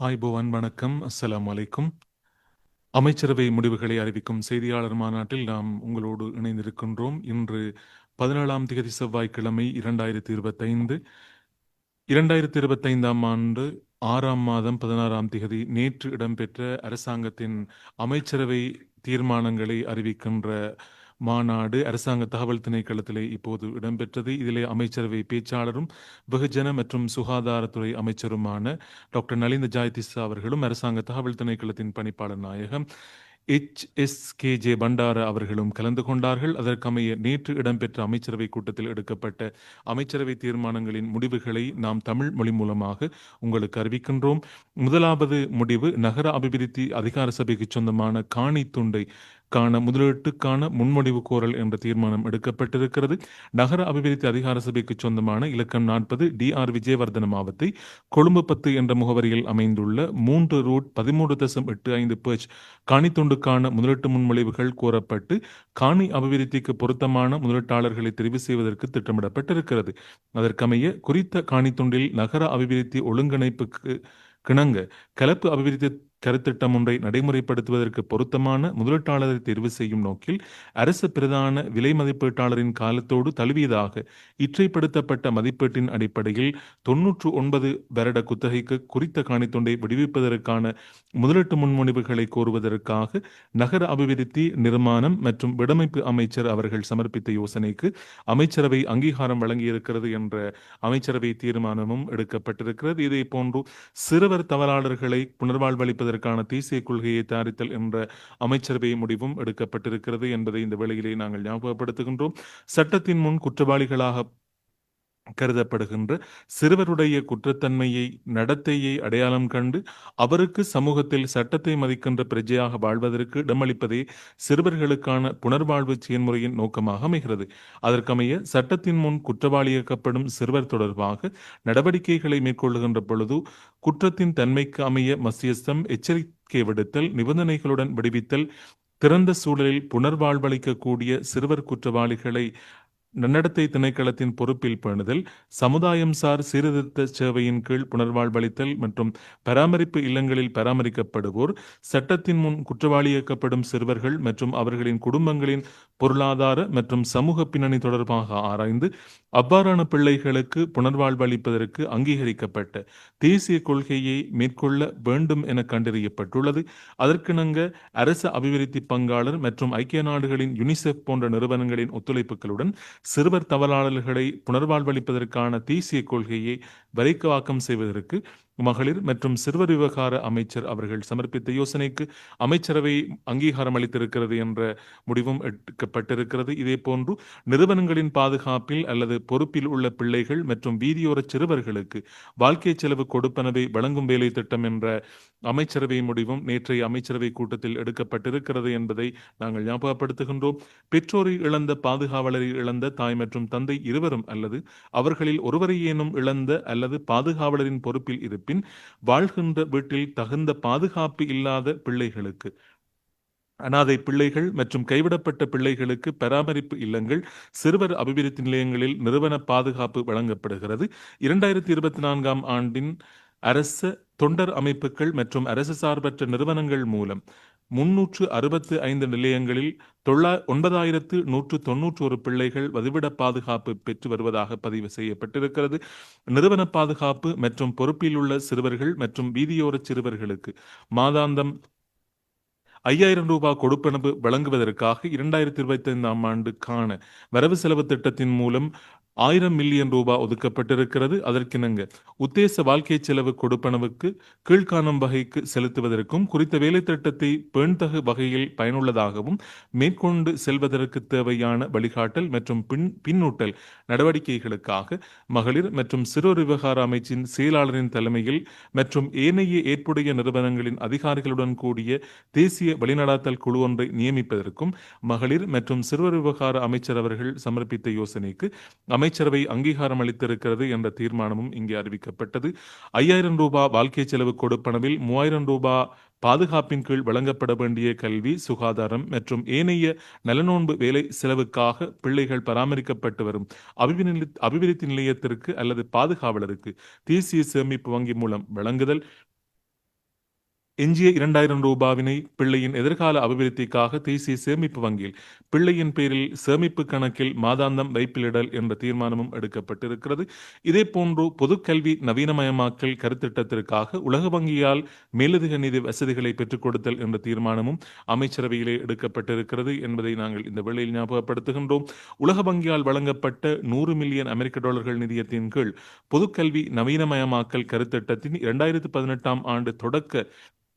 ஆய்போவன் வணக்கம் அஸ்லாம் அலைக்கும். அமைச்சரவை முடிவுகளை அறிவிக்கும் செய்தியாளர் மாநாட்டில் நாம் உங்களோடு இணைந்திருக்கின்றோம். இன்று பதினேழாம் தேதி செவ்வாய்க்கிழமை இரண்டாயிரத்தி இருபத்தைந்து. இரண்டாயிரத்தி இருபத்தைந்தாம் ஆண்டு ஆறாம் மாதம் பதினாறாம் தேதி நேற்று இடம்பெற்ற அரசாங்கத்தின் அமைச்சரவை தீர்மானங்களை அறிவிக்கின்ற மாநாடு அரசாங்க தகவல் திணைக்களத்திலே இப்போது இடம்பெற்றது. இதிலே அமைச்சரவை பேச்சாளரும் வெகுஜன மற்றும் சுகாதாரத்துறை அமைச்சருமான டாக்டர் நலிந்த ஜாயதிசா அவர்களும் அரசாங்க தகவல் திணைக்களத்தின் பணிப்பாளர் நாயகம் H S K J Bandara அவர்களும் கலந்து கொண்டார்கள். அதற்கமைய நேற்று இடம்பெற்ற அமைச்சரவை கூட்டத்தில் எடுக்கப்பட்ட அமைச்சரவை தீர்மானங்களின் முடிவுகளை நாம் தமிழ் மொழி மூலமாக உங்களுக்கு அறிவிக்கின்றோம். முதலாவது முடிவு நகர அபிவிருத்தி அதிகார சபைக்கு சொந்தமான காணி துண்டை காண முதலீட்டுக்கான முன்மொழிவு கோரல் என்ற தீர்மானம் எடுக்கப்பட்டிருக்கிறது. நகர அபிவிருத்தி அதிகார சபைக்கு சொந்தமான இலக்கம் நாற்பது டி ஆர் விஜயவர்தன மாவத்தை கொழும்பு பத்து என்ற முகவரியில் அமைந்துள்ள மூன்று ரூட் பதிமூன்று தசம் எட்டு ஐந்து பேர்ச் காணித்துண்டுக்கான முதலீட்டு முன்மொழிவுகள் கோரப்பட்டு காணி அபிவிருத்திக்கு பொருத்தமான முதலீட்டாளர்களை தெரிவு செய்வதற்கு திட்டமிடப்பட்டிருக்கிறது. அதற்கமைய குறித்த காணித்துண்டில் நகர அபிவிருத்தி ஒழுங்கிணைப்புக்கு கிணங்க கலப்பு அபிவிருத்தி கருத்திட்டம் ஒன்றை நடைமுறைப்படுத்துவதற்கு பொருத்தமான முதலீட்டாளரை தேர்வு செய்யும் நோக்கில் அரசு பிரதான விலை மதிப்பீட்டாளரின் காலத்தோடு தழுவியதாக இற்றைப்படுத்தப்பட்ட மதிப்பீட்டின் அடிப்படையில் தொன்னூற்று ஒன்பது வருட குத்தகைக்கு குறித்த காணித்தொண்டை விடுவிப்பதற்கான முதலீட்டு முன்மொழிவுகளை கோருவதற்காக நகர அபிவிருத்தி நிர்மாணம் மற்றும் விடமைப்பு அமைச்சர் அவர்கள் சமர்ப்பித்த யோசனைக்கு அமைச்சரவை அங்கீகாரம் வழங்கியிருக்கிறது என்ற அமைச்சரவை தீர்மானமும் எடுக்கப்பட்டிருக்கிறது. இதே போன்று சிறுவர் தவறாளர்களை புனர்வாழ்வளிப்பது செய்வதற்கான தேசிய கொள்கையை தயாரித்தல் என்ற அமைச்சரவை முடிவும் எடுக்கப்பட்டிருக்கிறது என்பதை இந்த வேளையிலே நாங்கள் ஞாபகப்படுத்துகின்றோம். சட்டத்தின் முன் குற்றவாளிகளாக கருதப்படுகின்ற சிறுவருடைய குற்றத்தன்மையை நடத்தையை அடையாளம் கண்டு அவருக்கு சமூகத்தில் சட்டத்தை மதிக்கின்ற பிரஜையாக வாழ்வதற்கு இடமளிப்பதே சிறுவர்களுக்கான புனர்வாழ்வு செயல்முறையின் நோக்கமாக அமைகிறது. அதற்கமைய சட்டத்தின் முன் குற்றவாளியாக்கப்படும் சிறுவர் தொடர்பாக நடவடிக்கைகளை மேற்கொள்ளுகின்ற பொழுது குற்றத்தின் தன்மைக்கு அமைய மத்தியஸ்தம் எச்சரிக்கை விடுத்தல் நிபந்தனைகளுடன் விடுவித்தல் திறந்த சூழலில் புனர்வாழ்வளிக்கக்கூடிய சிறுவர் குற்றவாளிகளை நன்னடத்தை திணைக்களத்தின் பொறுப்பில் பேணுதல் சமுதாயம் சார் சீர்திருத்த சேவையின் கீழ் புனர்வாழ்வளித்தல் மற்றும் பராமரிப்பு இல்லங்களில் பராமரிக்கப்படுவோர் சட்டத்தின் முன் குற்றவாளியாக்கப்படும் சிறுவர்கள் மற்றும் அவர்களின் குடும்பங்களின் பொருளாதார மற்றும் சமூக பின்னணி தொடர்பாக ஆராய்ந்து அவ்வாறான பிள்ளைகளுக்கு புனர்வாழ்வளிப்பதற்கு அங்கீகரிக்கப்பட்ட தேசிய கொள்கையை மேற்கொள்ள வேண்டும் என கண்டறியப்பட்டுள்ளது. அதற்கிணங்க அரசு அபிவிருத்தி பங்காளர் மற்றும் ஐக்கிய நாடுகளின் யுனிசெஃப் போன்ற நிறுவனங்களின் ஒத்துழைப்புகளுடன் சிறுவர் தவறாளர்களை புனர்வாழ்வளிப்பதற்கான தேசிய கொள்கையை வரைக்கவாக்கம் செய்வதற்கு மகளிர் மற்றும் சிறுவர் விவகார அமைச்சர் அவர்கள் சமர்ப்பித்த யோசனைக்கு அமைச்சரவை அங்கீகாரம் அளித்திருக்கிறது என்ற முடிவும் எடுக்கப்பட்டிருக்கிறது. இதே போன்று நிறுவனங்களின் பாதுகாப்பில் அல்லது பொறுப்பில் உள்ள பிள்ளைகள் மற்றும் வீதியோர சிறுவர்களுக்கு வாழ்க்கை செலவு கொடுப்பனவை வழங்கும் வேலை திட்டம் என்ற அமைச்சரவை முடிவும் நேற்றைய அமைச்சரவை கூட்டத்தில் எடுக்கப்பட்டிருக்கிறது என்பதை நாங்கள் ஞாபகப்படுத்துகின்றோம். பெற்றோரை இழந்த பாதுகாவலரை இழந்த தாய் மற்றும் தந்தை இருவரும் அல்லது அவர்களில் ஒருவரையேனும் இழந்த அல்லது பாதுகாவலரின் பொறுப்பில் இருப்பின் வாழ்கின்ற வீட்டில் தகுந்த பாதுகாப்பு இல்லாத பிள்ளைகளுக்கு அனாதை பிள்ளைகள் மற்றும் கைவிடப்பட்ட பிள்ளைகளுக்கு பராமரிப்பு இல்லங்கள் சிறுவர் அபிவிருத்தி நிலையங்களில் நிறுவன பாதுகாப்பு வழங்கப்படுகிறது. இரண்டாயிரத்தி இருபத்தி நான்காம் ஆண்டின் அரச தொண்டர் அமைப்புகள் மற்றும் அரசு சார்பற்ற நிறுவனங்கள் மூலம் முன்னூற்று அறுபத்து ஐந்து நிலையங்களில் தொள்ளா ஒன்பதாயிரத்து நூற்று தொன்னூற்று ஒரு பிள்ளைகள் வதிவிட பாதுகாப்பு பெற்று வருவதாக பதிவு செய்யப்பட்டிருக்கிறது. நிறுவன பாதுகாப்பு மற்றும் பொறுப்பில் உள்ள சிறுவர்கள் மற்றும் வீதியோர சிறுவர்களுக்கு மாதாந்தம் ஐயாயிரம் ரூபாய் கொடுப்பனவு வழங்குவதற்காக இரண்டாயிரத்தி இருபத்தி ஐந்தாம் ஆண்டுக்கான வரவு செலவு திட்டத்தின் மூலம் ஆயிரம் மில்லியன் ரூபாய் ஒதுக்கப்பட்டிருக்கிறது. அதற்கிணங்க உத்தேச வாழ்க்கை செலவு கொடுப்பனவுக்கு கீழ்காணும் வகைக்கு செலுத்துவதற்கும் குறித்த வேலை திட்டத்தை பேண்தகு வகையில் பயனுள்ளதாகவும் மேற்கொண்டு செல்வதற்கு தேவையான வழிகாட்டல் மற்றும் பின் பின்னூட்டல் நடவடிக்கைகளுக்காக மகளிர் மற்றும் சிறுவர் விவகார அமைச்சின் செயலாளரின் தலைமையில் மற்றும் ஏனைய ஏற்புடைய நிறுவனங்களின் அதிகாரிகளுடன் கூடிய தேசிய வழிநடாத்தல் குழு ஒன்றை நியமிப்பதற்கும் மகளிர் மற்றும் சிறுவர் விவகார அமைச்சர் அவர்கள் சமர்ப்பித்த யோசனைக்கு அமைச்சரவை அங்கீகாரம் அளித்திருக்கிறது என்ற தீர்மானமும் இங்கே அறிவிக்கப்பட்டது. ஐயாயிரம் ரூபாய் வாழ்க்கை செலவு கொடுப்பனவில் மூவாயிரம் ரூபாய் பாதுகாப்பின் கீழ் வழங்கப்பட வேண்டிய கல்வி சுகாதாரம் மற்றும் ஏனைய நலனோன்பு வேலை செலவுக்காக பிள்ளைகள் பராமரிக்கப்பட்டு வரும் அபிவிருத்தி அபிவிருத்தி நிலையத்திற்கு அல்லது பாதுகாவலருக்கு தேசிய சேமிப்பு வங்கி மூலம் வழங்குதல் எஞ்சிய இரண்டாயிரம் ரூபாவினை பிள்ளையின் எதிர்கால அபிவிருத்திக்காக தேசிய சேமிப்பு வங்கியில் பிள்ளையின் பேரில் சேமிப்பு கணக்கில் மாதாந்தம் வைப்பிலிடல் என்ற தீர்மானமும் எடுக்கப்பட்டிருக்கிறது. இதே போன்று பொதுக்கல்வி நவீனமயமாக்கல் கருத்திட்டத்திற்காக உலக வங்கியால் மேலதிக நிதி வசதிகளை பெற்றுக் கொடுத்தல் என்ற தீர்மானமும் அமைச்சரவையிலே எடுக்கப்பட்டிருக்கிறது என்பதை நாங்கள் இந்த வேளையில் ஞாபகப்படுத்துகின்றோம். உலக வங்கியால் வழங்கப்பட்ட நூறு மில்லியன் அமெரிக்க டாலர்கள் நிதியத்தின் கீழ் பொதுக்கல்வி நவீனமயமாக்கல் கருத்திட்டத்தின் இரண்டாயிரத்தி பதினெட்டாம் ஆண்டு தொடக்க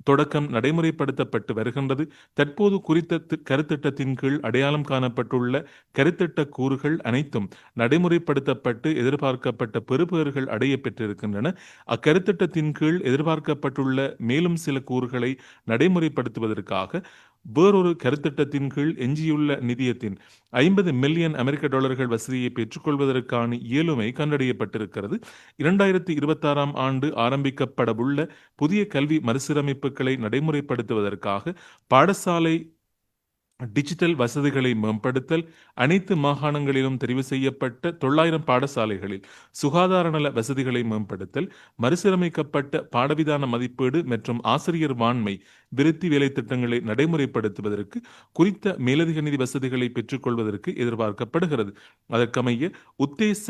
தொடக்கம் நடைமுறைப்படுத்தப்பட்டு வருகின்றது. தற்போது குறித்த கருத்திட்டத்தின் கீழ் அடையாளம் காணப்பட்டுள்ள கருத்திட்ட கூறுகள் அனைத்தும் நடைமுறைப்படுத்தப்பட்டு எதிர்பார்க்கப்பட்ட பெறுபேறுகள் அடைய பெற்றிருக்கின்றன. அக்கருத்திட்டத்தின் கீழ் எதிர்பார்க்கப்பட்டுள்ள மேலும் சில கூறுகளை நடைமுறைப்படுத்துவதற்காக வேறொரு கருத்திட்டத்தின் கீழ் எஞ்சியுள்ள நிதியத்தின் ஐம்பது மில்லியன் அமெரிக்க டாலர்கள் வசதியை பெற்றுக்கொள்வதற்கான இயலுமை கண்டறியப்பட்டிருக்கிறது. இரண்டாயிரத்தி இருபத்தாறாம் ஆண்டு ஆரம்பிக்கப்படவுள்ள புதிய கல்வி மறுசீரமைப்புகளை நடைமுறைப்படுத்துவதற்காக பாடசாலை டிஜிட்டல் வசதிகளை மேம்படுத்தல் அனைத்து மாகாணங்களிலும் தெரிவு செய்யப்பட்ட தொள்ளாயிரம் பாடசாலைகளில் சுகாதார நல வசதிகளை மேம்படுத்தல் மறுசீரமைக்கப்பட்ட பாடவிதான மதிப்பீடு மற்றும் ஆசிரியர் வாண்மை விருத்தி வேலை திட்டங்களை நடைமுறைப்படுத்துவதற்கு குறித்த மேலதிக நிதி வசதிகளை பெற்றுக்கொள்வதற்கு எதிர்பார்க்கப்படுகிறது. அதற்கமைய உத்தேச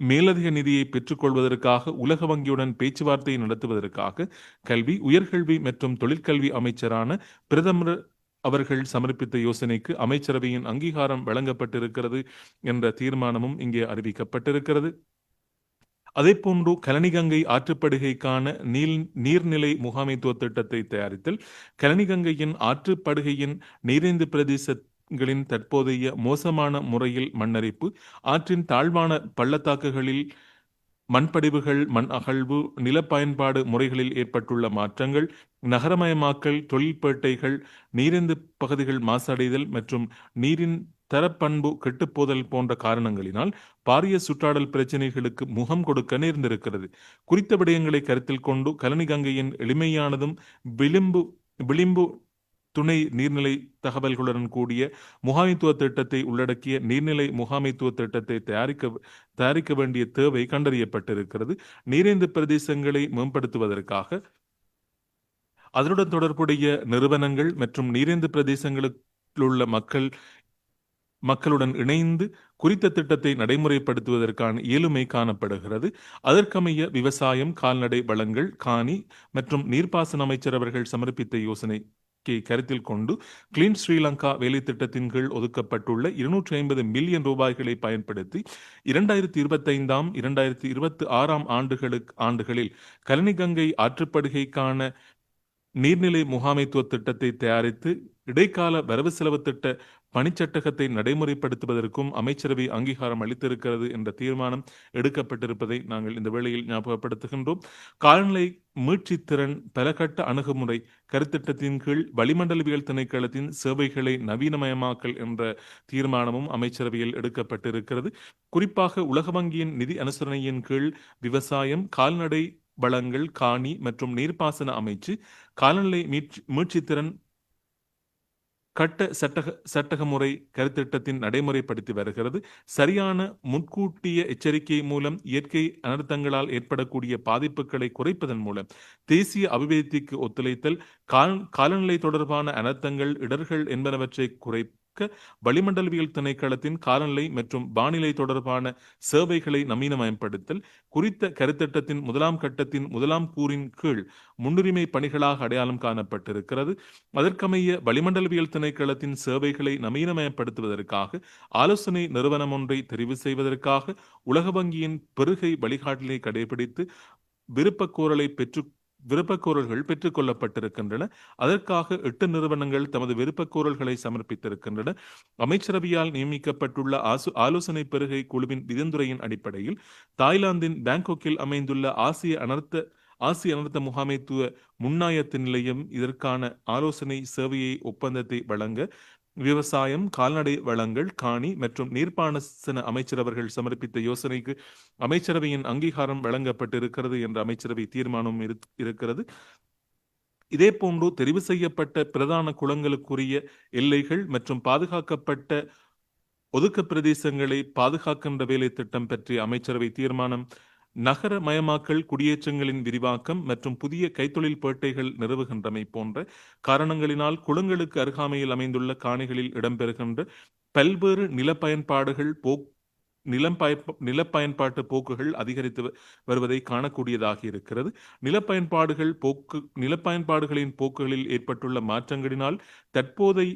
மேலதிக நிதியை பெற்றுக்கொள்வதற்காக உலக வங்கியுடன் பேச்சுவார்த்தை நடத்துவதற்காக கல்வி உயர்கல்வி மற்றும் தொழிற்கல்வி அமைச்சரான பிரதமர் அவர்கள் சமர்ப்பித்த யோசனைக்கு அமைச்சரவையின் அங்கீகாரம் வழங்கப்பட்டிருக்கிறது என்ற தீர்மானமும் இங்கே அறிவிக்கப்பட்டிருக்கிறது. அதேபோன்று கலனிகங்கை ஆற்றுப்படுகைக்கான நீர் நீர்நிலை முகாமைத்துவ திட்டத்தை தயாரித்தல் கலனிகங்கையின் ஆற்றுப்படுகையின் நீரேந்து பிரதேசங்களின் தற்போதைய மோசமான முறையில் மண்ணரிப்பு ஆற்றின் தாழ்வான பள்ளத்தாக்குகளில் மண்படிவுகள் மண் அகழ்வு நில பயன்பாடு முறைகளில் ஏற்பட்டுள்ள மாற்றங்கள் நகரமயமாக்கல் தொழில்பேட்டைகள் நீரிந்து பகுதிகள் மாசடைதல் மற்றும் நீரின் தரப்பண்பு கெட்டுப்போதல் போன்ற காரணங்களினால் பாரிய சுற்றாடல் பிரச்சினைகளுக்கு முகம் கொடுக்க நேர்ந்திருக்கிறது. குறித்த விடயங்களை கருத்தில் கொண்டு கலனி கங்கையின் எளிமையானதும் விளிம்பு விளிம்பு துணை நீர்நிலை தகவல்களுடன் கூடிய முகாமைத்துவ திட்டத்தை உள்ளடக்கிய நீர்நிலை முகாமைத்துவ திட்டத்தை தயாரிக்க தயாரிக்க வேண்டிய தேவை கண்டறியப்பட்டிருக்கிறது. நீரேந்து பிரதேசங்களை மேம்படுத்துவதற்காக அதனுடன் தொடர்புடைய நிறுவனங்கள் மற்றும் நீரேந்து பிரதேசங்களுக்குள்ள மக்கள் மக்களுடன் இணைந்து குறித்த திட்டத்தை நடைமுறைப்படுத்துவதற்கான இயலுமை காணப்படுகிறது. அதற்கமைய விவசாயம் கால்நடை வளங்கள் காணி மற்றும் நீர்ப்பாசன அமைச்சர் அவர்கள் சமர்ப்பித்த யோசனை கருத்தில் கொண்டு கிளீன் ஸ்ரீலங்கா வேலை திட்டத்தின் கீழ் ஒதுக்கப்பட்டுள்ள இருநூற்றி ஐம்பது மில்லியன் ரூபாய்களை பயன்படுத்தி இரண்டாயிரத்தி இருபத்தைந்தாம் இரண்டாயிரத்தி இருபத்தி ஆறாம் ஆண்டுகளுக்கு ஆண்டுகளில் கலனிகங்கை ஆற்றுப்படுகைக்கான நீர்நிலை முகாமைத்துவ திட்டத்தை தயாரித்து இடைக்கால வரவு செலவு திட்ட பணிச்சட்டகத்தை நடைமுறைப்படுத்துவதற்கும் அமைச்சரவை அங்கீகாரம் அளித்திருக்கிறது என்ற தீர்மானம் எடுக்கப்பட்டிருப்பதை நாங்கள் இந்த வேளையில் ஞாபகப்படுத்துகின்றோம். காலநிலை மீட்சித்திறன் பலகட்ட அணுகுமுறை கருத்திட்டத்தின் கீழ் வளிமண்டலவியல் திணைக்களத்தின் சேவைகளை நவீனமயமாக்கல் என்ற தீர்மானமும் அமைச்சரவையில் எடுக்கப்பட்டிருக்கிறது. குறிப்பாக உலக வங்கியின் நிதி அனுசரணையின் கீழ் விவசாயம் கால்நடை வளங்கள் காணி மற்றும் நீர்ப்பாசன அமைச்சு காலநிலை மீட்சி மீட்சித்திறன் கட்ட சட்டக சட்டக முறை கருத்திட்டத்தின் நடைமுறைப்படுத்தி வருகிறது. சரியான முன்கூட்டிய எச்சரிக்கை மூலம் இயற்கை அனர்த்தங்களால் ஏற்படக்கூடிய பாதிப்புகளை குறைப்பதன் மூலம் தேசிய அபிவிருத்திக்கு ஒத்துழைத்தல் கால் காலநிலை தொடர்பான அனர்த்தங்கள் இடர்கள் என்பனவற்றை குறை வளிமண்டலவியல் திணைக்களத்தின் காலநிலை மற்றும் வானிலை தொடர்பான சேவைகளை நவீனமயப்படுத்தல் குறித்த கருத்திட்டத்தின் முதலாம் கட்டத்தின் முதலாம் கூறின் கீழ் முன்னுரிமை பணிகளாக அடையாளம் காணப்பட்டிருக்கிறது. அதற்கமைய வளிமண்டலவியல் திணைக்களத்தின் சேவைகளை நவீனமயப்படுத்துவதற்காக ஆலோசனை நிறுவனம் ஒன்றை தெரிவு செய்வதற்காக உலக வங்கியின் பெருகை வழிகாட்டலை கடைபிடித்து விருப்பக்கோரலை பெற்று விருப்பக்கோரல்கள் பெற்றுக் கொள்ளப்பட்டிருக்கின்றன அதற்காக எட்டு நிறுவனங்கள் தமது விருப்பக்கோரல்களை சமர்ப்பித்திருக்கின்றன. அமைச்சரவையால் நியமிக்கப்பட்டுள்ள ஆசு ஆலோசனை பெருகை குழுவின் விதந்துரையின் அடிப்படையில் தாய்லாந்தின் பாங்காக்கில் அமைந்துள்ள ஆசிய அனர்த்த ஆசிய அனர்த்த முகாமைத்துவ முன்னாயத்து நிலையம் இதற்கான ஆலோசனை சேவையை ஒப்பந்தத்தை வழங்க விவசாயம் கால்நடை வளங்கள் காணி மற்றும் நீர்ப்பாணசன அமைச்சர் அவர்கள் சமர்ப்பித்த யோசனைக்கு அமைச்சரவையின் அங்கீகாரம் வழங்கப்பட்டிருக்கிறது என்ற அமைச்சரவை தீர்மானம் இரு- இருக்கிறது. இதே போன்று தெரிவு செய்யப்பட்ட பிரதான குளங்களுக்குரிய எல்லைகள் மற்றும் பாதுகாக்கப்பட்ட ஒதுக்க பிரதேசங்களை பாதுகாக்கின்ற வேலை திட்டம் பற்றிய அமைச்சரவை தீர்மானம் நகரமயமாக்கல் குடியேற்றங்களின் விரிவாக்கம் மற்றும் புதிய கைத்தொழில் பேட்டைகள் நிறுவுகின்றமை போன்ற காரணங்களினால் குளங்களுக்கு அருகாமையில் அமைந்துள்ள காணிகளில் இடம்பெறுகின்ற பல்வேறு நிலப்பயன்பாடுகள் போக் நிலம் பயப்ப நிலப்பயன்பாட்டு போக்குகள் அதிகரித்து வருவதை காணக்கூடியதாக இருக்கிறது. நிலப்பயன்பாடுகள் போக்கு நிலப்பயன்பாடுகளின் போக்குகளில் ஏற்பட்டுள்ள மாற்றங்களினால் தற்போதை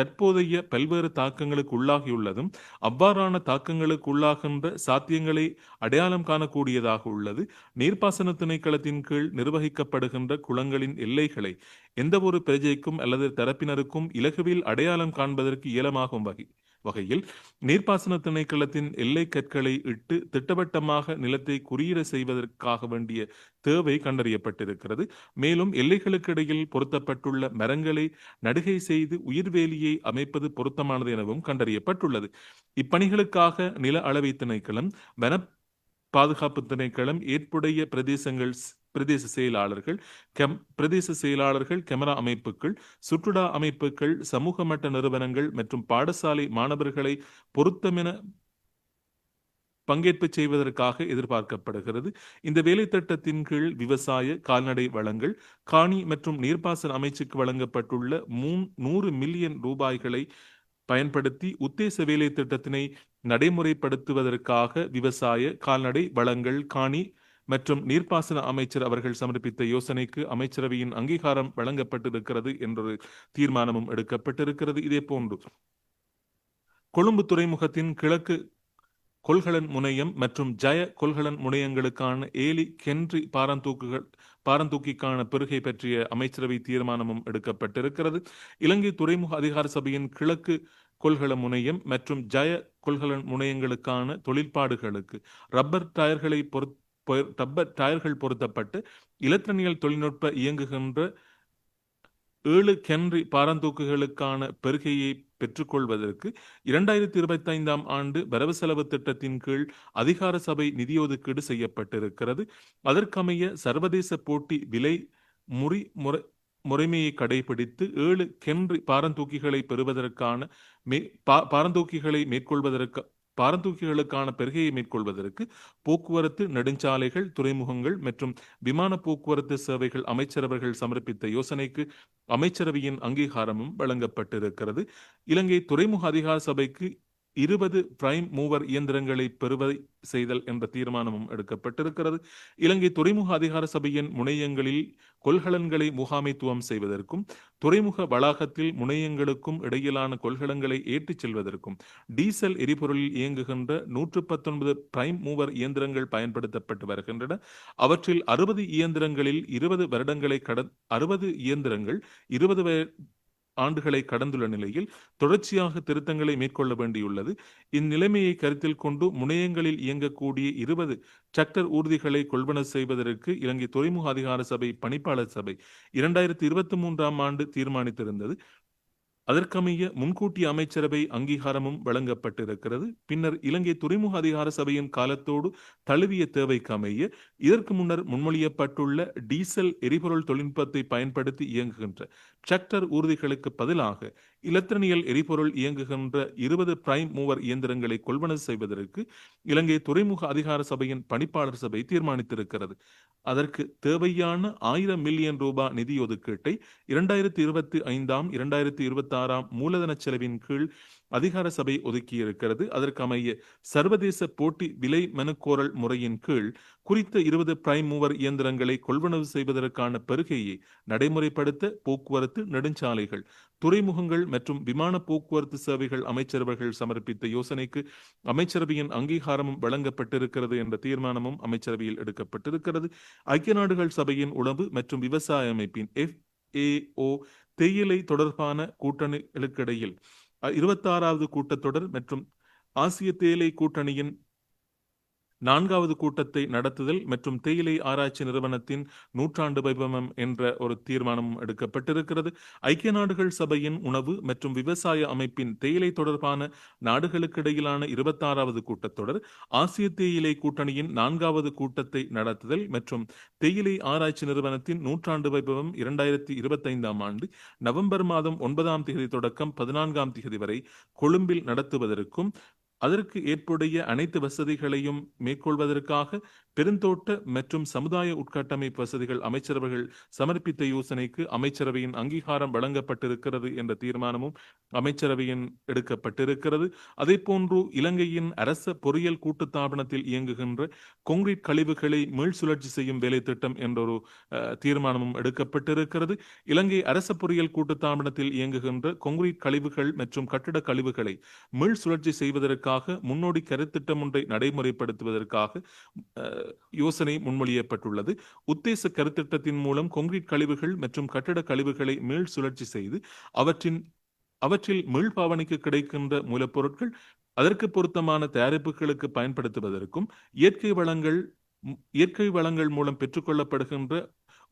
தற்போதைய பல்வேறு தாக்கங்களுக்கு உள்ளாகியுள்ளதும் அவ்வாறான தாக்கங்களுக்கு உள்ளாகின்ற சாத்தியங்களை அடையாளம் காணக்கூடியதாக உள்ளது. நீர்ப்பாசன திணைக்களத்தின் கீழ் நிர்வகிக்கப்படுகின்ற குளங்களின் எல்லைகளை எந்தவொரு பிரஜைக்கும் அல்லது தரப்பினருக்கும் இலகுவில் அடையாளம் காண்பதற்கு இயலமாகும் வகை. வகையில் நீர்ப்பாசன திணைக்களத்தின் எல்லை கற்களை இட்டு திட்டவட்டமாக நிலத்தை குறியீடு செய்வதற்காக வேண்டிய தேவை கண்டறியப்பட்டிருக்கிறது. மேலும் எல்லைகளுக்கு இடையில் பொருத்தப்பட்டுள்ள மரங்களை நடுகை செய்து உயிர்வேலியை அமைப்பது பொருத்தமானது எனவும் கண்டறியப்பட்டுள்ளது. இப்பணிகளுக்காக நில அளவை திணைக்களம் வன பாதுகாப்பு திணைக்களம் ஏற்புடைய பிரதேசங்கள் பிரதேச செயலாளர்கள் கெம் பிரதேச செயலாளர்கள் கெமரா அமைப்புகள் சுற்றுலா அமைப்புகள் சமூக மட்ட நிறுவனங்கள் மற்றும் பாடசாலை மாணவர்களை பொருத்தமென பங்கேற்பு செய்வதற்காக எதிர்பார்க்கப்படுகிறது. இந்த வேலை திட்டத்தின் கீழ் விவசாய கால்நடை வளங்கள் காணி மற்றும் நீர்ப்பாசன அமைச்சுக்கு வழங்கப்பட்டுள்ள மூ நூறு மில்லியன் ரூபாய்களை பயன்படுத்தி உத்தேச வேலை திட்டத்தினை நடைமுறைப்படுத்துவதற்காக விவசாய கால்நடை வளங்கள் காணி மற்றும் நீர்ப்பாசன அமைச்சர் அவர்கள் சமர்ப்பித்த யோசனைக்கு அமைச்சரவையின் அங்கீகாரம் வழங்கப்பட்டிருக்கிறது என்றொரு தீர்மானமும் எடுக்கப்பட்டிருக்கிறது இதே போன்று. கொழும்பு துறைமுகத்தின் கிழக்கு கொள்கலன் முனையம் மற்றும் ஜய கொள்கலன் முனையங்களுக்கான ஏலி கென்றி பாரந்தூக்குகள் பாரந்தூக்கிக்கான பெருகை பற்றிய அமைச்சரவை தீர்மானமும் எடுக்கப்பட்டிருக்கிறது. இலங்கை துறைமுக அதிகார சபையின் கிழக்கு கொள்கல முனையம் மற்றும் ஜய கொள்கலன் முனையங்களுக்கான தொழிற்பாடுகளுக்கு ரப்பர் டயர்களை பொருத் பொ- டயர்கள் பொருத்தப்பட்டு இலத்திரனியல் தொழில்நுட்ப இயங்குகின்ற ஏழு கென்றி பாரந்தூக்குகளுக்கான பெருகையை பெற்றுக்கொள்வதற்கு இரண்டாயிரத்தி இருபத்தி ஐந்தாம் ஆண்டு வரவு செலவு திட்டத்தின் கீழ் அதிகார சபை நிதியொதுக்கீடு செய்யப்பட்டிருக்கிறது. அதற்கமைய சர்வதேச போட்டி விலை முறி முறை முறைமையை கடைபிடித்து ஏழு கென்றி பாரந்தூக்கிகளை பெறுவதற்கான மே பா- பாரந்தூக்கிகளை மேற்கொள்வதற்கு பாரந்தூக்கிகளுக்கான பெருகையை மேற்கொள்வதற்கு போக்குவரத்து நெடுஞ்சாலைகள் துறைமுகங்கள் மற்றும் விமான போக்குவரத்து சேவைகள் அமைச்சரவர்கள் சமர்ப்பித்த யோசனைக்கு அமைச்சரவையின் அங்கீகாரமும் வழங்கப்பட்டிருக்கிறது. இலங்கை துறைமுக அதிகார சபைக்கு இருபது பிரைம் மூவர் இயந்திரங்களை பெறுவதை செய்தல் என்ற தீர்மானமும் எடுக்கப்பட்டிருக்கிறது. இலங்கை துறைமுக அதிகார சபையின் முனையங்களில் கொள்கலன்களை முகாமைத்துவம் செய்வதற்கும் துறைமுக வளாகத்தில் முனையங்களுக்கும் இடையிலான கொள்கலன்களை ஏற்றிச் செல்வதற்கும் டீசல் எரிபொருளில் இயங்குகின்ற நூற்று பத்தொன்பது பிரைம் மூவர் இயந்திரங்கள் பயன்படுத்தப்பட்டு வருகின்றன. அவற்றில் அறுபது இயந்திரங்களில் இருபது வருடங்களை கட அறுபது இயந்திரங்கள் இருபது ஆண்டுகளை கடந்துள்ள நிலையில் தொடர்ச்சியாக திருத்தங்களை மேற்கொள்ள வேண்டியுள்ளது. இந்நிலைமையை கருத்தில் கொண்டு முனையங்களில் இயங்கக்கூடிய இருபது டிராக்டர் ஊர்திகளை கொள்வன செய்வதற்கு இலங்கை துறைமுக அதிகார சபை பணிப்பாளர் சபை இரண்டாயிரத்தி இருபத்தி மூன்றாம் ஆண்டு தீர்மானித்திருந்தது. அதற்கமைய முன்கூட்டி அமைச்சரவை அங்கீகாரமும் வழங்கப்பட்டிருக்கிறது. பின்னர் இலங்கை துறைமுக அதிகார சபையின் காலத்தோடு தழுவிய தேவைக்கு அமைய இதற்கு முன்னர் முன்மொழியப்பட்டுள்ள டீசல் எரிபொருள் தொழில்நுட்பத்தை பயன்படுத்தி இயங்குகின்ற டிராக்டர் ஊர்திகளுக்கு பதிலாக இலத்திரனியல் எரிபொருள் இயங்குகின்ற இருபது பிரைம் மூவர் இயந்திரங்களை கொள்வனவு செய்வதற்கு இலங்கை துறைமுக அதிகார சபையின் பணிப்பாளர் சபை தீர்மானித்திருக்கிறது. அதற்கு தேவையான ஆயிரம் மில்லியன் ரூபாய் நிதி ஒதுக்கீட்டை இரண்டாயிரத்தி இருபத்தி ஐந்தாம் இரண்டாயிரத்தி இருபத்தி ஆறாம் மூலதன செலவின் கீழ் அதிகார சபை ஒதுக்கியிருக்கிறது. அதற்கமைய சர்வதேச போட்டி விலை மனுக்கோரல் முறையின் கீழ் குறித்த இருபது பிரைம் மூவர் இயந்திரங்களை கொள்வனவு செய்வதற்கான பெருகையை நடைமுறைப்படுத்த போக்குவரத்து நெடுஞ்சாலைகள் துறைமுகங்கள் மற்றும் விமான போக்குவரத்து சேவைகள் அமைச்சரவர்கள் சமர்ப்பித்த யோசனைக்கு அமைச்சரவையின் அங்கீகாரமும் வழங்கப்பட்டிருக்கிறது என்ற தீர்மானமும் அமைச்சரவையில் எடுக்கப்பட்டிருக்கிறது. ஐக்கிய நாடுகள் சபையின் உணவு மற்றும் விவசாய அமைப்பின் எஃப்ஏஓ தேயிலை தொடர்பான கூட்டணிகளுக்கிடையில் இருபத்தாறாவது கூட்டத்தொடர் மற்றும் ஆசிய தேயிலை கூட்டணியின் நான்காவது கூட்டத்தை நடத்துதல் மற்றும் தேயிலை ஆராய்ச்சி நிறுவனத்தின் நூற்றாண்டு வைபவம் என்ற ஒரு தீர்மானம் எடுக்கப்பட்டிருக்கிறது. ஐக்கிய நாடுகள் சபையின் உணவு மற்றும் விவசாய அமைப்பின் தேயிலை தொடர்பான நாடுகளுக்கிடையிலான இருபத்தாறாவது கூட்டத்தொடர் ஆசிய தேயிலை கூட்டணியின் நான்காவது கூட்டத்தை நடத்துதல் மற்றும் தேயிலை ஆராய்ச்சி நிறுவனத்தின் நூற்றாண்டு வைபவம் இரண்டாயிரத்தி இருபத்தைந்தாம் ஆண்டு நவம்பர் மாதம் ஒன்பதாம் தேதி தொடக்கம் பதினான்காம் தேதி வரை கொழும்பில் நடத்துவதற்கும் அதற்கு ஏற்புடைய அனைத்து வசதிகளையும் மேற்கொள்வதற்காக பெருந்தோட்ட மற்றும் சமுதாய உட்கட்டமைப்பு வசதிகள் அமைச்சரவர்கள் சமர்ப்பித்த யோசனைக்கு அமைச்சரவையின் அங்கீகாரம் வழங்கப்பட்டிருக்கிறது என்ற தீர்மானமும் அமைச்சரவையின் எடுக்கப்பட்டிருக்கிறது. அதே போன்று இலங்கையின் அரச பொறியியல் கூட்டுத்தாபனத்தில் இயங்குகின்ற கொங்கிரீட் கழிவுகளை மீள் சுழற்சி செய்யும் வேலை திட்டம் என்ற ஒரு தீர்மானமும் எடுக்கப்பட்டிருக்கிறது. இலங்கை அரச பொறியியல் கூட்டுத்தாபனத்தில் இயங்குகின்ற கொங்கிரீட் கழிவுகள் மற்றும் கட்டிட கழிவுகளை மீள் சுழற்சி செய்வதற்காக முன்னோடி கருத்திட்டம் ஒன்றை நடைமுறைப்படுத்துவதற்காக யோசனை முன்மொழியப்பட்டுள்ளது. உத்தேச கருத்திட்டத்தின் மூலம் கொங்கிரீட் கழிவுகள் மற்றும் கட்டட கழிவுகளை மீள் சுழற்சி செய்து அவற்றின் அவற்றில் மீள்பாவனைக்கு கிடைக்கின்ற மூலப்பொருட்கள் அதற்கு பொருத்தமான தயாரிப்புகளுக்கு பயன்படுத்துவதற்கும் இயற்கை வளங்கள் இயற்கை வளங்கள் மூலம் பெற்றுக்கொள்ளப்படுகின்ற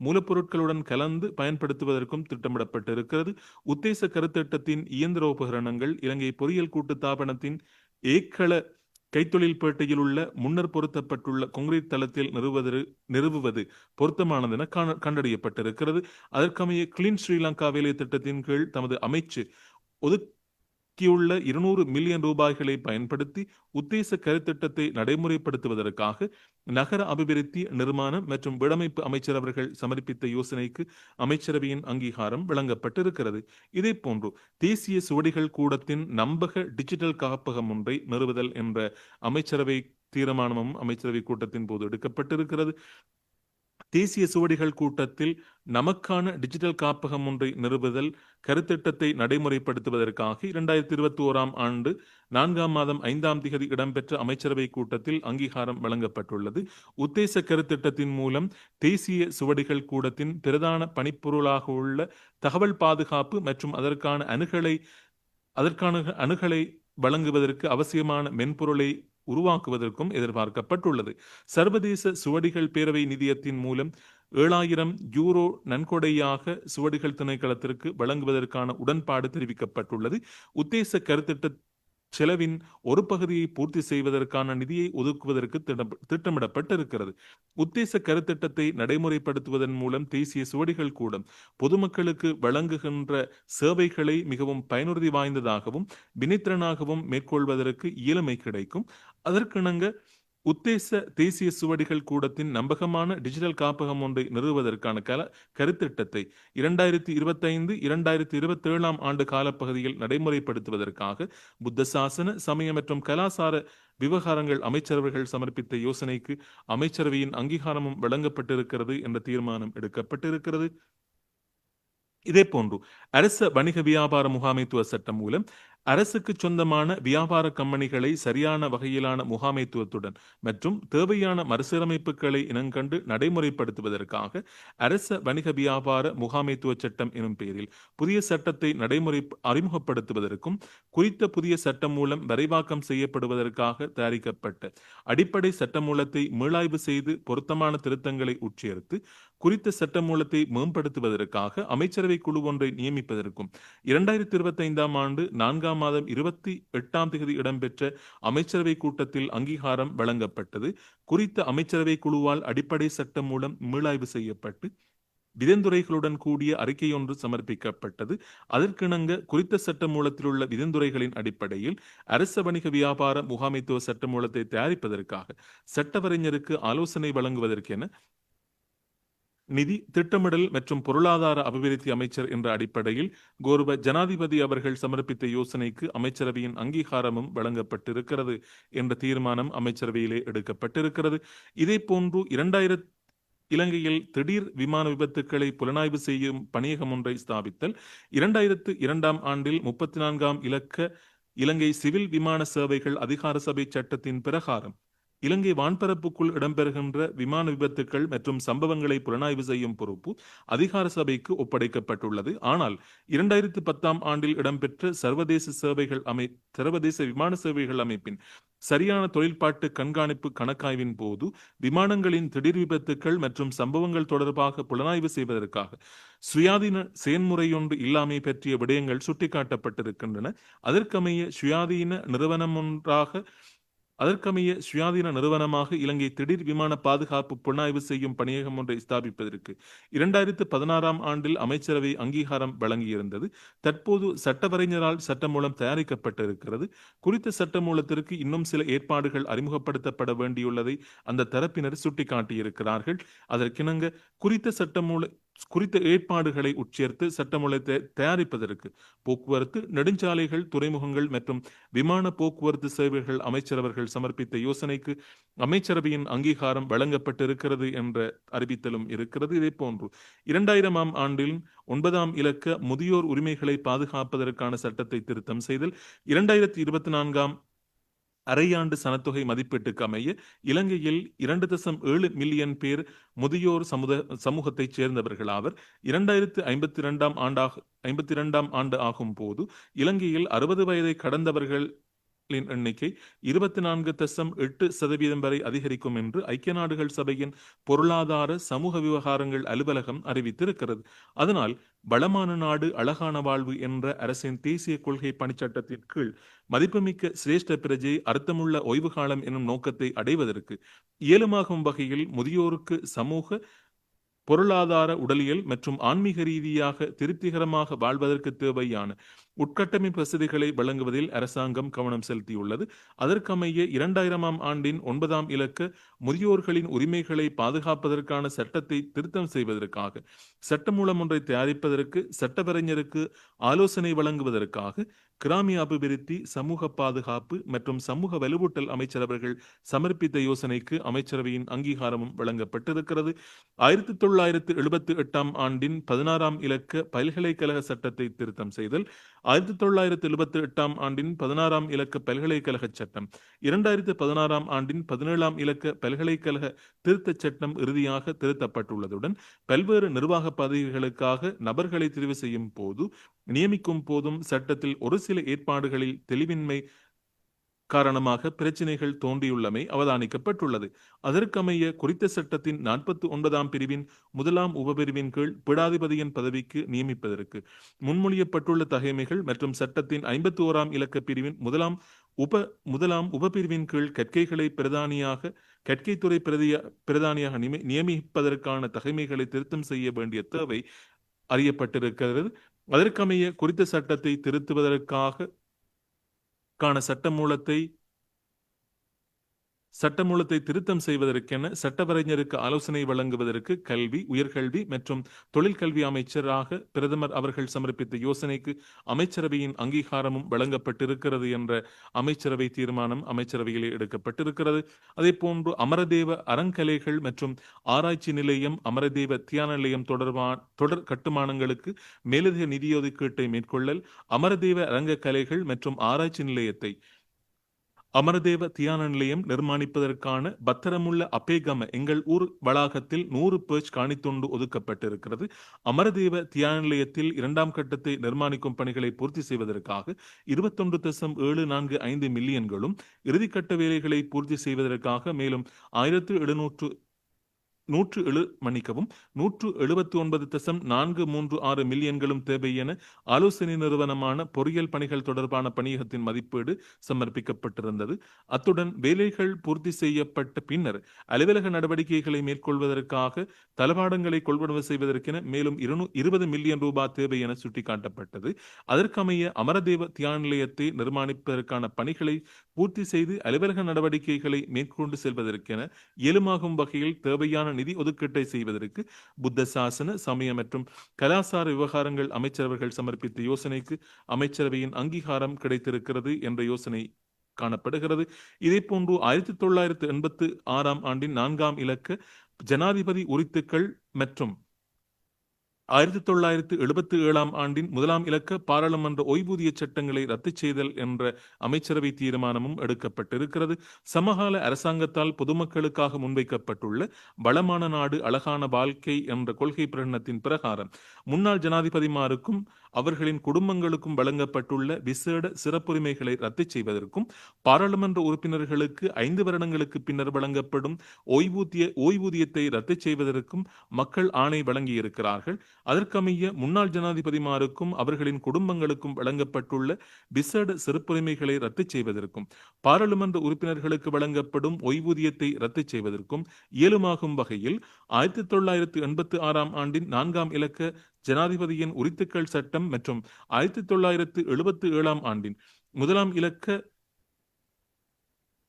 மூலப்பொருட்களுடன் கலந்து பயன்படுத்துவதற்கும் திட்டமிடப்பட்டிருக்கிறது. உத்தேச கருத்திட்டத்தின் இயந்திர உபகரணங்கள் இலங்கை பொறியியல் கூட்டுத்தாபனத்தின் ஏக்கள கைத்தொழில் பேட்டையில் உள்ள முன்னர் பொருத்தப்பட்டுள்ள கொங்கிரீட் தளத்தில் நிறுவுவது நிறுவுவது பொருத்தமானதென காண- கண்டறியப்பட்டிருக்கிறது. அதற்கமைய கிளீன் ஸ்ரீலங்கா வேலை திட்டத்தின் கீழ் தமது அமைச்சு ஒதுக்கியுள்ள இருநூறு மில்லியன் ரூபாய்களை பயன்படுத்தி உத்தேச கருத்திட்டத்தை நடைமுறைப்படுத்துவதற்காக நகர அபிவிருத்தி நிர்மாணம் மற்றும் வீடமைப்பு அமைச்சர் அவர்கள் சமர்ப்பித்த யோசனைக்கு அமைச்சரவையின் அங்கீகாரம் வழங்கப்பட்டிருக்கிறது. இதே போன்று தேசிய சுவடிகள் கூடத்தின் நம்பக டிஜிட்டல் காப்பகம் ஒன்றை நிறுவுதல் என்ற அமைச்சரவை தீர்மானமும் அமைச்சரவை கூட்டத்தின் போது எடுக்கப்பட்டிருக்கிறது. தேசிய சுவடிகள் கூட்டத்தில் நமக்கான டிஜிட்டல் காப்பகம் ஒன்றை நிறுவுதல் கருத்திட்டத்தை நடைமுறைப்படுத்துவதற்காக இரண்டாயிரத்தி இருபத்தி ஓராம் ஆண்டு நான்காம் மாதம் ஐந்தாம் திகதி இடம்பெற்ற அமைச்சரவை கூட்டத்தில் அங்கீகாரம் வழங்கப்பட்டுள்ளது. உத்தேச கருத்திட்டத்தின் மூலம் தேசிய சுவடிகள் கூடத்தின் பிரதான பணிப்பொருளாக உள்ள தகவல் பாதுகாப்பு மற்றும் அதற்கான அணுகலை அதற்கான அணுகலை வழங்குவதற்கு அவசியமான மென்பொருளை உருவாக்குவதற்கும் எதிர்பார்க்கப்பட்டுள்ளது. சர்வதேச சுவடிகள் பேரவை நிதியத்தின் மூலம் ஏழாயிரம் யூரோ நன்கொடையாக சுவடிகள் திணைக்களத்திற்கு வழங்குவதற்கான உடன்பாடு தெரிவிக்கப்பட்டுள்ளது. உத்தேச கருத்திட்ட செலவின் ஒரு பகுதியை பூர்த்தி செய்வதற்கான நிதியை ஒதுக்குவதற்கு திட்டமிடப்பட்டிருக்கிறது. உத்தேச கருத்திட்டத்தை நடைமுறைப்படுத்துவதன் மூலம் தேசிய சுவடிகள் கூடம் பொதுமக்களுக்கு வழங்குகின்ற சேவைகளை மிகவும் பயனுறுதி வாய்ந்ததாகவும் வினைத்திறனாகவும் மேற்கொள்வதற்கு இயலுமை கிடைக்கும். அதற்கிணங்க உத்தேச தேசிய சுவடிகள் கூடத்தின் நம்பகமான டிஜிட்டல் காப்பகம் ஒன்றை நிறுவுவதற்கான கல கருத்திட்டத்தை இரண்டாயிரத்தி இருபத்தைந்து இரண்டாயிரத்தி இருபத்தேழாம் ஆண்டு காலப்பகுதியில் நடைமுறைப்படுத்துவதற்காக புத்த சாசன சமய மற்றும் கலாசார விவகாரங்கள் அமைச்சரவர்கள் சமர்ப்பித்த யோசனைக்கு அமைச்சரவையின் அங்கீகாரமும் வழங்கப்பட்டிருக்கிறது என்ற தீர்மானம் எடுக்கப்பட்டிருக்கிறது. இதே போன்று அரச வணிக வியாபார முகாமைத்துவ சட்டம் மூலம் அரசுக்கு சொந்தமான வியாபார கம்பெனிகளை சரியான வகையிலான முகாமைத்துவத்துடன் மற்றும் தேவையான மறுசீரமைப்புகளை இனங்கண்டு நடைமுறைப்படுத்துவதற்காக அரச வணிக வியாபார முகாமைத்துவ சட்டம் எனும் பெயரில் புதிய சட்டத்தை நடைமுறை அறிமுகப்படுத்துவதற்கும் குறித்த புதிய சட்டம் மூலம் விரைவாக்கம் செய்யப்படுவதற்காக தயாரிக்கப்பட்ட அடிப்படை சட்டமூலத்தை மீளாய்வு செய்து பொருத்தமான திருத்தங்களை உட்சேர்த்து குறித்த சட்டமூலத்தை மேம்படுத்துவதற்காக அமைச்சரவை குழு ஒன்றை நியமிப்பதற்கும் இரண்டாயிரத்தி இருபத்தி ஐந்தாம் ஆண்டு நான்காம் மாதம் இருபத்தி எட்டாம் தேதி இடம்பெற்ற அமைச்சரவை கூட்டத்தில் அங்கீகாரம் வழங்கப்பட்டது. குறித்த அமைச்சரவை குழுவால் அடிப்படை சட்டம் மூலம் மீளாய்வு செய்யப்பட்டு விதந்துரைகளுடன் கூடிய அறிக்கை ஒன்று சமர்ப்பிக்கப்பட்டது. அதற்கிணங்க குறித்த சட்ட மூலத்தில் உள்ள விதந்துரைகளின் அடிப்படையில் அரச வணிக வியாபார முகாமைத்துவ சட்ட மூலத்தை தயாரிப்பதற்காக சட்டவரைஞருக்கு ஆலோசனை வழங்குவதற்கென நிதி திட்டமிடல் மற்றும் பொருளாதார அபிவிருத்தி அமைச்சர் என்ற அடிப்படையில் கோருவ ஜனாதிபதி அவர்கள் சமர்ப்பித்த யோசனைக்கு அமைச்சரவையின் அங்கீகாரமும் வழங்கப்பட்டிருக்கிறது என்ற தீர்மானம் அமைச்சரவையிலே எடுக்கப்பட்டிருக்கிறது. இதே போன்று இரண்டாயிரத்தி இலங்கையில் திடீர் விமான விபத்துக்களை புலனாய்வு செய்யும் பணியகம் ஒன்றை ஸ்தாபித்தல் இரண்டாயிரத்து இரண்டாம் ஆண்டில் முப்பத்தி நான்காம் இலக்க இலங்கை சிவில் விமான சேவைகள் அதிகார சபை சட்டத்தின் பிரகாரம் இலங்கை வான்பரப்புக்குள் இடம்பெறுகின்ற விமான விபத்துக்கள் மற்றும் சம்பவங்களை புலனாய்வு செய்யும் பொறுப்பு அதிகார சபைக்கு ஒப்படைக்கப்பட்டுள்ளது. ஆனால் இரண்டாயிரத்து பத்தாம் ஆண்டில் இடம்பெற்ற சர்வதேச சேவைகள் அமை சர்வதேச விமான சேவைகள் அமைப்பின் சரியான தொழில்பாட்டு கண்காணிப்பு கணக்காய்வின் போது விமானங்களின் திடீர் விபத்துக்கள் மற்றும் சம்பவங்கள் தொடர்பாக புலனாய்வு செய்வதற்காக சுயாதீன செயன்முறையொன்று இல்லாமை பற்றிய விடயங்கள் சுட்டிக்காட்டப்பட்டிருக்கின்றன. அதற்கமைய சுயாதீன நிறுவனம் ஒன்றாக அதற்கமைய சுயாதீன நிறுவனமாக இலங்கை திடீர் விமான பாதுகாப்பு புலனாய்வு செய்யும் பணியகம் ஒன்றை ஸ்தாபிப்பதற்கு இரண்டாயிரத்து பதினாறாம் ஆண்டில் அமைச்சரவை அங்கீகாரம் வழங்கியிருந்தது. தற்போது சட்டவரைஞரால் சட்டமூலம் தயாரிக்கப்பட்டிருக்கிறது. குறித்த சட்டமூலத்திற்கு இன்னும் சில ஏற்பாடுகள் அறிமுகப்படுத்தப்பட வேண்டியுள்ளதை அந்த தரப்பினர் சுட்டிக்காட்டியிருக்கிறார்கள். அதற்கிணங்க குறித்த சட்டமூல குறித்த ஏற்பாடுகளை உட்சேர்த்து சட்டமூலத்தை தயாரிப்பதற்கு போக்குவரத்து நெடுஞ்சாலைகள் துறைமுகங்கள் மற்றும் விமான போக்குவரத்து சேவைகள் அமைச்சரவர்கள் சமர்ப்பித்த யோசனைக்கு அமைச்சரவையின் அங்கீகாரம் வழங்கப்பட்டிருக்கிறது என்ற அறிவித்தலும் இருக்கிறது. இதே போன்று இரண்டாயிரமாம் ஆண்டில் ஒன்பதாம் இலக்க முதியோர் உரிமைகளை பாதுகாப்பதற்கான சட்டத்தை திருத்தம் செய்தல் இரண்டாயிரத்தி இருபத்தி நான்காம் அரையாண்டு சனத்தொகை மதிப்பீட்டுக்கு அமைய இலங்கையில் இரண்டு தசம் ஏழு மில்லியன் பேர் முதியோர் சமுத சமூகத்தைச் சேர்ந்தவர்கள் ஆவர். இரண்டாயிரத்து ஐம்பத்தி இரண்டாம் ஆண்டாக ஐம்பத்தி இரண்டாம் ஆண்டு ஆகும் போது இலங்கையில் அறுபது வயதை கடந்தவர்கள் எண்ணிக்கை இருபத்தி நான்கு தசம் எட்டு சதவீதம் வரை அதிகரிக்கும் என்று ஐக்கிய நாடுகள் சபையின் பொருளாதார சமூக விவகாரங்கள் அலுவலகம் அறிவித்திருக்கிறது. அதனால் வளமான நாடு அழகான வாழ்வு என்ற அரசின் தேசிய கொள்கை பணிச்சட்டத்தின் கீழ் மதிப்புமிக்க சிரேஷ்ட பிரஜை அர்த்தமுள்ள ஓய்வு காலம் எனும் நோக்கத்தை அடைவதற்கு இயலுமாகும் வகையில் முதியோருக்கு சமூக பொருளாதார உடலியல் மற்றும் ஆன்மீக ரீதியாக திருப்திகரமாக வாழ்வதற்கு தேவையான உட்கட்டமைப்பு வசதிகளை வழங்குவதில் அரசாங்கம் கவனம் செலுத்தியுள்ளது. அதற்கமைய இரண்டாயிரமாம் ஆண்டின் ஒன்பதாம் இலக்க முதியோர்களின் உரிமைகளை பாதுகாப்பதற்கான சட்டத்தை திருத்தம் செய்வதற்காக சட்டமூலம் ஒன்றை தயாரிப்பதற்கு சட்டவரைஞருக்கு ஆலோசனை வழங்குவதற்காக கிராமிய அபிவிருத்தி சமூக பாதுகாப்பு மற்றும் சமூக வலுவூட்டல் அமைச்சரவர்கள் சமர்ப்பித்த யோசனைக்கு அமைச்சரவையின் அங்கீகாரமும் வழங்கப்பட்டிருக்கிறது. ஆயிரத்தி தொள்ளாயிரத்து எழுபத்தி எட்டாம் ஆண்டின் பதினாறாம் இலக்க பல்கலைக்கழக சட்டத்தை திருத்தம் செய்தல் ஆயிரத்தி தொள்ளாயிரத்து எழுபத்தி எட்டாம் ஆண்டின் பதினாறாம் இலக்க பல்கலைக்கழக சட்டம் இரண்டாயிரத்து பதினாறாம் ஆண்டின் பதினேழாம் இலக்க பல்கலைக்கழக திருத்தச் சட்டம் இறுதியாக திருத்தப்பட்டுள்ளதுடன் பல்வேறு நிர்வாக பதவிகளுக்காக நபர்களை தெரிவு செய்யும் போது நியமிக்கும் போதும் சட்டத்தில் ஒரு சில ஏற்பாடுகளில் தெளிவின்மை காரணமாக பிரச்சினைகள் தோன்றியுள்ளமை அவதானிக்கப்பட்டுள்ளது. அதற்கமைய குறித்த சட்டத்தின் நாற்பத்தி ஒன்பதாம் பிரிவின் முதலாம் உபபிரிவின் கீழ் பீடாதிபதியின் பதவிக்கு நியமிப்பதற்கு முன்மொழியப்பட்டுள்ள தகைமைகள் மற்றும் சட்டத்தின் ஐம்பத்தி ஓராம் இலக்க பிரிவின் முதலாம் உப முதலாம் உபபிரிவின் கீழ் கற்கைகளை பிரதானியாக கற்கைத்துறை பிரதிய பிரதானியாக நியமிப்பதற்கான தகைமைகளை திருத்தம் செய்ய வேண்டிய தேவை அறியப்பட்டிருக்கிறது. அதற்கமைய குறித்த சட்டத்தை திருத்துவதற்காக கான சட்டமூலத்தை சட்டமூலத்தை திருத்தம் செய்வதற்கென சட்டவரைஞருக்கு ஆலோசனை வழங்குவதற்கு கல்வி உயர்கல்வி மற்றும் தொழிற்கல்வி அமைச்சராக பிரதமர் அவர்கள் சமர்ப்பித்த யோசனைக்கு அமைச்சரவையின் அங்கீகாரமும் வழங்கப்பட்டிருக்கிறது என்ற அமைச்சரவை தீர்மானம் அமைச்சரவையிலே எடுக்கப்பட்டிருக்கிறது. அதே போன்று அமரதேவ அறங்கலைகள் மற்றும் ஆராய்ச்சி நிலையம் அமரதேவ தியான நிலையம் தொடர்பான தொடர் கட்டுமானங்களுக்கு மேலதிக நிதி ஒதுக்கீட்டை மேற்கொள்ளல் அமரதேவ அரங்க கலைகள் மற்றும் ஆராய்ச்சி நிலையத்தை அமரதேவ தியான நிலையம் நிர்மாணிப்பதற்கான பத்திரமுள்ள அப்பேகம எங்கள் ஊர் வளாகத்தில் நூறு பேர்ச் காணித்தொண்டு ஒதுக்கப்பட்டிருக்கிறது. அமரதேவ தியான நிலையத்தில் இரண்டாம் கட்டத்தை நிர்மாணிக்கும் பணிகளை பூர்த்தி செய்வதற்காக இருபத்தொன்று தசம் ஏழு நான்கு ஐந்து மில்லியன்களும் இறுதிக்கட்ட வேலைகளை பூர்த்தி செய்வதற்காக மேலும் ஆயிரத்து எழுநூற்று நூற்று எழு மன்னிக்கவும் நூற்று எழுபத்தி ஒன்பது தசம் நான்கு மூன்று ஆறு மில்லியன்களும் தேவை என ஆலோசனை நிறுவனமான பொறியியல் பணிகள் தொடர்பான பணியகத்தின் மதிப்பீடு சமர்ப்பிக்கப்பட்டிருந்தது. அத்துடன் வேலைகள் பூர்த்தி செய்யப்பட்ட பின்னர் அலுவலக நடவடிக்கைகளை மேற்கொள்வதற்காக தளவாடங்களை கொள்வனவு செய்வதற்கென மேலும் இருபது மில்லியன் ரூபாய் தேவை என சுட்டிக்காட்டப்பட்டது. அதற்கமைய அமரதேவ தியான நிலையத்தை நிர்மாணிப்பதற்கான பணிகளை பூர்த்தி செய்து அலுவலக நடவடிக்கைகளை மேற்கொண்டு செல்வதற்கென இயலுமாகும் வகையில் தேவையான நிதி ஒதுக்கீட்டை செய்வதற்கு புத்த சாசன சமய மற்றும் கலாசார விவகாரங்கள் அமைச்சரவர்கள் சமர்ப்பித்த யோசனைக்கு அமைச்சரவையின் அங்கீகாரம் கிடைத்திருக்கிறது என்ற யோசனை காணப்படுகிறது. இதே போன்று ஆயிரத்தி தொள்ளாயிரத்தி எண்பத்தி ஆறாம் ஆண்டின் நான்காம் இலக்க ஜனாதிபதி உரித்துக்கள் மற்றும் ஆயிரத்தி தொள்ளாயிரத்து எழுபத்தி ஏழாம் ஆண்டின் முதலாம் இலக்க பாராளுமன்ற ஓய்வூதிய சட்டங்களை ரத்து செய்தல் என்ற அமைச்சரவை தீர்மானமும் எடுக்கப்பட்டிருக்கிறது. சமகால அரசாங்கத்தால் பொதுமக்களுக்காக முன்வைக்கப்பட்டுள்ள வளமான நாடு அழகான வாழ்க்கை என்ற கொள்கை பிரகடனத்தின் பிரகாரம் முன்னாள் ஜனாதிபதிமாருக்கும் அவர்களின் குடும்பங்களுக்கும் வழங்கப்பட்டுள்ள விசேட சிறப்புரிமைகளை ரத்து செய்வதற்கும் பாராளுமன்ற உறுப்பினர்களுக்கு ஐந்து வருடங்களுக்கு பின்னர் வழங்கப்படும் ஓய்வூதிய ஓய்வூதியத்தை ரத்து செய்வதற்கும் மக்கள் ஆணை வழங்கியிருக்கிறார்கள். அதற்கமைய முன்னாள் ஜனாதிபதிமாருக்கும் அவர்களின் குடும்பங்களுக்கும் வழங்கப்பட்டுள்ள விசேட சிறப்புரிமைகளை ரத்து செய்வதற்கும் பாராளுமன்ற உறுப்பினர்களுக்கு வழங்கப்படும் ஓய்வூதியத்தை ரத்து செய்வதற்கும் இயலுமாகும் வகையில் ஆயிரத்தி தொள்ளாயிரத்து எண்பத்தி ஆறாம் ஆண்டின் நான்காம் இலக்க ஜனாதிபதியின் உரித்துக்கள் சட்டம் மற்றும் ஆயிரத்தி தொள்ளாயிரத்து எழுபத்தி ஏழாம் ஆண்டின் முதலாம் இலக்க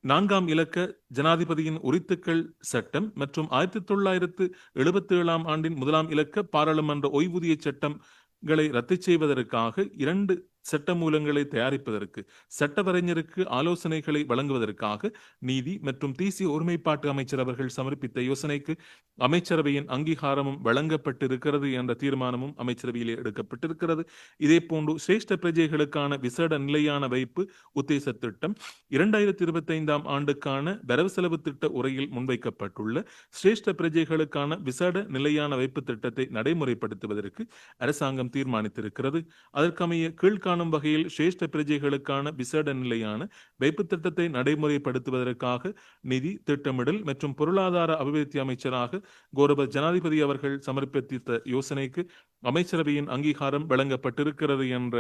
நான்காம் இலக்க ஜனாதிபதியின் உரித்துக்கள் சட்டம் மற்றும் ஆயிரத்தி தொள்ளாயிரத்து எழுபத்தி ஏழாம் ஆண்டின் முதலாம் இலக்க பாராளுமன்ற ஓய்வூதிய சட்டங்களை ரத்து செய்வதற்காக இரண்டு சட்டமூலங்களை தயாரிப்பதற்கு சட்டவரைஞருக்கு ஆலோசனைகளை வழங்குவதற்காக நீதி மற்றும் தேசிய ஒருமைப்பாட்டு அமைச்சர் அவர்கள் சமர்ப்பித்த யோசனைக்கு அமைச்சரவையின் அங்கீகாரமும் வழங்கப்பட்டிருக்கிறது என்ற தீர்மானமும் அமைச்சரவையிலே எடுக்கப்பட்டிருக்கிறது. இதே போன்று சிரேஷ்ட பிரஜைகளுக்கான விசேட நிலையான வைப்பு உத்தேச திட்டம் இரண்டாயிரத்தி இருபத்தி ஐந்தாம் ஆண்டுக்கான வரவு செலவு திட்ட உரையில் முன்வைக்கப்பட்டுள்ள சிரேஷ்ட பிரஜைகளுக்கான விசேட நிலையான வைப்பு திட்டத்தை நடைமுறைப்படுத்துவதற்கு அரசாங்கம் தீர்மானித்திருக்கிறது. அதற்கமைய காணும் வகையில் சிரேஷ்ட பிரஜைகளுக்கான விசேட நிலையான வைப்பு திட்டத்தை நடைமுறைப்படுத்துவதற்காக நிதி திட்டமிடல் மற்றும் பொருளாதார அபிவிருத்தி அமைச்சராக கௌரவ ஜனாதிபதி அவர்கள் சமர்ப்பித்த யோசனைக்கு அமைச்சரவையின் அங்கீகாரம் வழங்கப்பட்டிருக்கிறது என்ற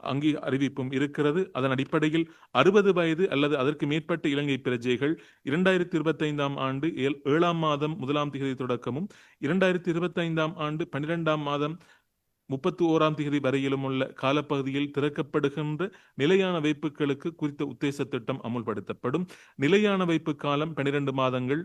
அங்கீ அறிவிப்பும் இருக்கிறது. அதன் அடிப்படையில் அறுபது வயது அல்லது அதற்கு மேற்பட்ட இலங்கை பிரஜைகள் இரண்டாயிரத்தி இருபத்தைந்தாம் ஆண்டு ஏழாம் மாதம் முதலாம் தேதி தொடக்கமும் இரண்டாயிரத்தி இருபத்தைந்தாம் ஆண்டு பன்னிரெண்டாம் மாதம் முப்பத்தி ஓராம் தேதி வரையிலும் உள்ள காலப்பகுதியில் திறக்கப்படுகின்ற நிலையான வைப்புகளுக்கு குறித்த உத்தேச திட்டம் அமுல்படுத்தப்படும். நிலையான வைப்பு காலம் பன்னிரண்டு மாதங்கள்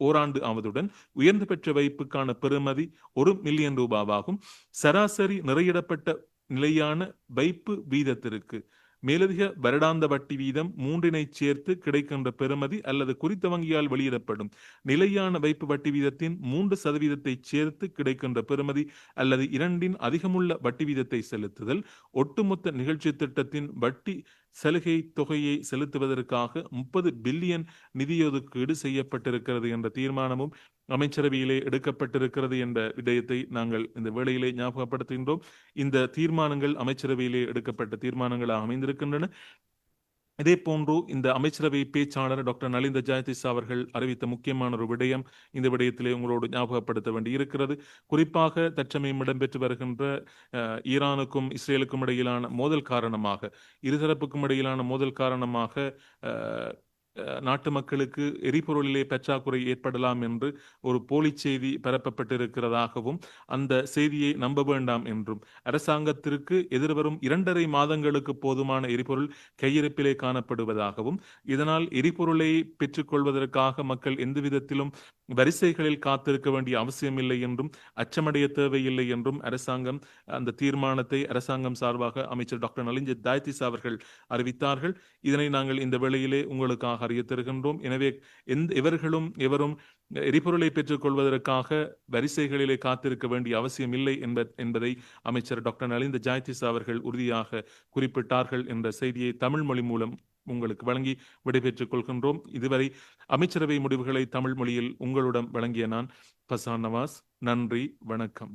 ஓராண்டு ஆவதுடன் உயர்ந்து பெற்ற வைப்புக்கான பெறுமதி ஒரு மில்லியன் ரூபாவாகும். சராசரி நிறையிடப்பட்ட நிலையான வைப்பு வீதத்திற்கு மேலதிக வருடாந்த வட்டி வீதம் மூன்றினை சேர்த்து கிடைக்கின்ற பெறுமதி அல்லது குறித்த வங்கியால் வெளியிடப்படும். நிலையான வைப்பு வட்டி வீதத்தின் மூன்று சதவீதத்தை சேர்த்து கிடைக்கின்ற பெறுமதி அல்லது இரண்டின் அதிகமுள்ள வட்டி வீதத்தை செலுத்துதல். ஒட்டுமொத்த நிகழ்ச்சி திட்டத்தின் வட்டி சலுகை தொகையை செலுத்துவதற்காக முப்பது பில்லியன் நிதியொதுக்கீடு செய்யப்பட்டிருக்கிறது என்ற தீர்மானமும் அமைச்சரவையிலே எடுக்கப்பட்டிருக்கிறது என்ற விடயத்தை நாங்கள் இந்த வேளையிலே ஞாபகப்படுத்துகின்றோம். இந்த தீர்மானங்கள் அமைச்சரவையிலே எடுக்கப்பட்ட தீர்மானங்களாக அமைந்திருக்கின்றன. இதே போன்று இந்த அமைச்சரவை பேச்சாளர் டாக்டர் நலிந்த ஜெயதிஸ் அவர்கள் அறிவித்த முக்கியமான ஒரு விடயம் இந்த விடயத்திலே உங்களோடு ஞாபகப்படுத்த வேண்டி இருக்கிறது குறிப்பாக தற்சமயம் இடம்பெற்று வருகின்ற ஈரானுக்கும் இஸ்ரேலுக்கும் இடையிலான மோதல் காரணமாக இருதரப்புக்கும் இடையிலான மோதல் காரணமாக நாட்டு மக்களுக்கு எரிபொருளிலே பற்றாக்குறை ஏற்படலாம் என்று ஒரு போலி செய்தி பரப்பப்பட்டிருக்கிறதாகவும் அந்த செய்தியை நம்ப வேண்டாம் என்றும். அரசாங்கத்திற்கு எதிர்வரும் இரண்டரை மாதங்களுக்கு போதுமான எரிபொருள் கையிருப்பிலே காணப்படுவதாகவும் இதனால் எரிபொருளை பெற்றுக்கொள்வதற்காக மக்கள் எந்த விதத்திலும் வரிசைகளில் காத்திருக்க வேண்டிய அவசியமில்லை என்றும் அச்சமடைய தேவையில்லை என்றும் அரசாங்கம் அந்த தீர்மானத்தை அரசாங்கம் சார்பாக அமைச்சர் டாக்டர் நலிஞ்ச தாய்திஸ் அவர்கள் அறிவித்தார்கள். இதனை நாங்கள் இந்த வேளையிலே உங்களுக்காக அறிய தருகின்றோம். எனவே எந்த இவர்களும் எவரும் எரிபொருளை பெற்றுக் கொள்வதற்காக வரிசைகளிலே காத்திருக்க வேண்டிய அவசியம் இல்லை என்ப என்பதை அமைச்சர் டாக்டர் நலிந்த ஜாய்திஸ் அவர்கள் உறுதியாக குறிப்பிட்டார்கள் என்ற செய்தியை தமிழ் மொழி மூலம் உங்களுக்கு வழங்கி விடைபெற்றுக் கொள்கின்றோம். இதுவரை அமைச்சரவை முடிவுகளை தமிழ் மொழியில் உங்களிடம் வழங்கிய நான் பசான் நவாஸ் நன்றி வணக்கம்.